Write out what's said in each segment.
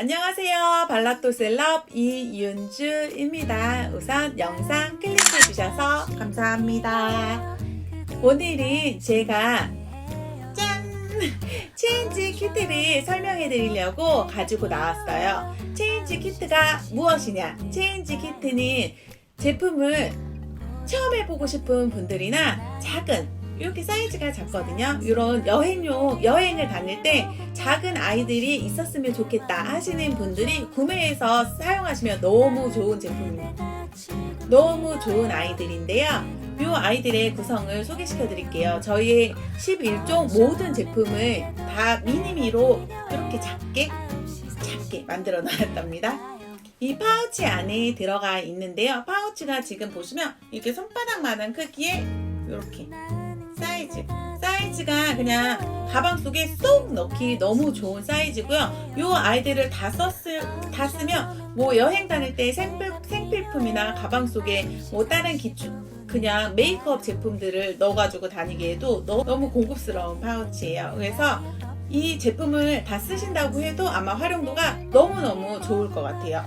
안녕하세요. 발라또 셀럽 이윤주입니다. 우선 영상 클릭해 주셔서 감사합니다. 오늘은 제가 짠! 체인지 키트를 설명해 드리려고 가지고 나왔어요. 체인지 키트가 무엇이냐? 체인지 키트는 제품을 처음 해보고 싶은 분들이나 작은 이렇게 사이즈가 작거든요. 이런 여행용 여행을 다닐 때 작은 아이들이 있었으면 좋겠다 하시는 분들이 구매해서 사용하시면 너무 좋은 제품입니다. 너무 좋은 아이들인데요. 이 아이들의 구성을 소개시켜 드릴게요. 저희의 11종 모든 제품을 다 미니미로 이렇게 작게 작게 만들어 놨답니다. 이 파우치 안에 들어가 있는데요. 파우치가 지금 보시면 이렇게 손바닥만한 크기의 이렇게 사이즈. 사이즈가 그냥 가방 속에 쏙 넣기 너무 좋은 사이즈고요. 이 아이들을 다 썼을 다 쓰면 뭐 여행 다닐 때 생필, 생필품이나 가방 속에 뭐 다른 기초 그냥 메이크업 제품들을 넣어가지고 다니기에도 너, 너무 고급스러운 파우치예요. 그래서 이 제품을 다 쓰신다고 해도 아마 활용도가 너무너무 좋을 것 같아요.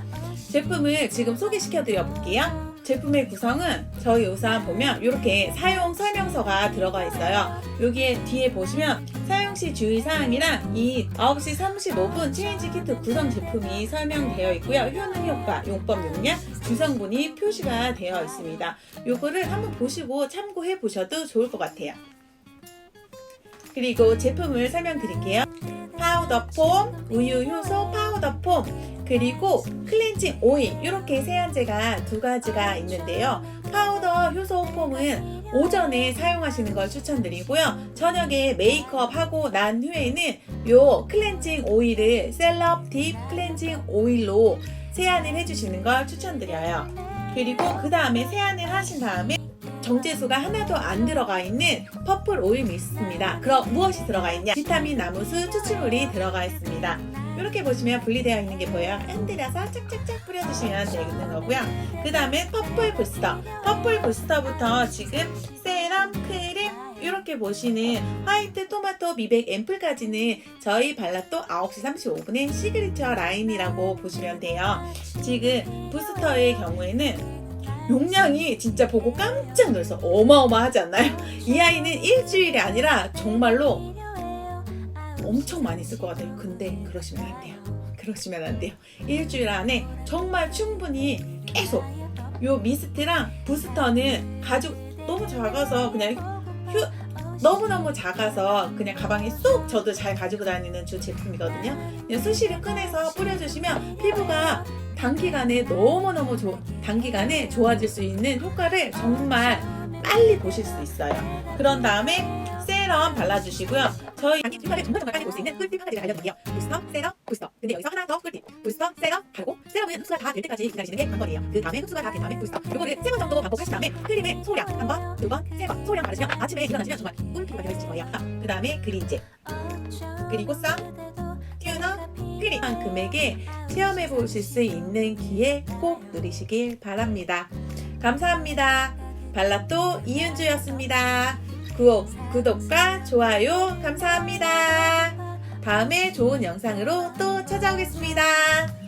제품을 지금 소개시켜 드려 볼게요. 제품의 구성은 저희 우선 보면 이렇게 사용 설명서가 들어가 있어요. 여기에 뒤에 보시면 사용 시 주의사항이랑 이 9시 35분 체인지 키트 구성 제품이 설명되어 있고요. 효능 효과, 용법 용량, 주성분이 표시가 되어 있습니다. 요거를 한번 보시고 참고해 보셔도 좋을 것 같아요. 그리고 제품을 설명드릴게요. 파우더 폼, 우유 효소 파우더 폼, 그리고 클렌징 오일 이렇게 세안제가 두 가지가 있는데요. 파우더 효소 폼은 오전에 사용하시는 걸 추천드리고요. 저녁에 메이크업 하고 난 후에는 요 클렌징 오일을 셀럽 딥 클렌징 오일로 세안을 해주시는 걸 추천드려요. 그리고 그 다음에 세안을 하신 다음에 정제수가 하나도 안 들어가 있는 퍼플 오일 미스트입니다. 그럼 무엇이 들어가 있냐? 비타민 나무수 추출물이 들어가 있습니다. 이렇게 보시면 분리되어 있는 게 보여요. 흔들어서 짝짝짝 뿌려주시면 되는 거고요. 그 다음에 퍼플 부스터. 퍼플 부스터부터 지금 세럼, 크림, 이렇게 보시는 화이트 토마토 미백 앰플까지는 저희 발라또 9시 35분의 시그니처 라인이라고 보시면 돼요. 지금 부스터의 경우에는 용량이 진짜 보고 깜짝 놀라서 어마어마하지 않나요? 이 아이는 일주일이 아니라 정말로 엄청 많이 쓸 것 같아요. 근데 그러시면 안 돼요. 그러시면 안 돼요. 일주일 안에 정말 충분히 계속 요 미스트랑 부스터는 가죽 너무 작아서 그냥 휴 너무너무 작아서 그냥 가방에 쏙 저도 잘 가지고 다니는 주 제품이거든요. 그냥 수시를 꺼내서 뿌려주시면 피부가 단기간에 너무너무 조, 단기간에 좋아질 수 있는 효과를 정말 빨리 보실 수 있어요. 그런 다음에 세럼 발라주시고요. 저희 단기 효과를 정말 정말 빨리 볼 수 있는 꿀팁 한 가지를 알려드릴게요. 부스터, 세럼, 부스터. 근데 여기서 하나 더 꿀팁. 부스터, 세럼, 바르고 세럼은 흡수가 다 될 때까지 기다리시는 게 관건이에요. 그 다음에 흡수가 다 된 다음에 부스터. 요거를 세 번 정도 반복하신 다음에 크림의 소량 한 번, 두 번, 세 번 소량 바르시면 아침에 일어나시면 정말 꿀피부가 되실 거예요. 그 다음에 그린젤. 그리고 썸, 튜너, 크림. 한 금액에 체험해 보실 수 있는 기회 꼭 누리시길 바랍니다. 감사합니다. 발라또 이윤주였습니다. 구독, 구독과 좋아요 감사합니다. 다음에 좋은 영상으로 또 찾아오겠습니다.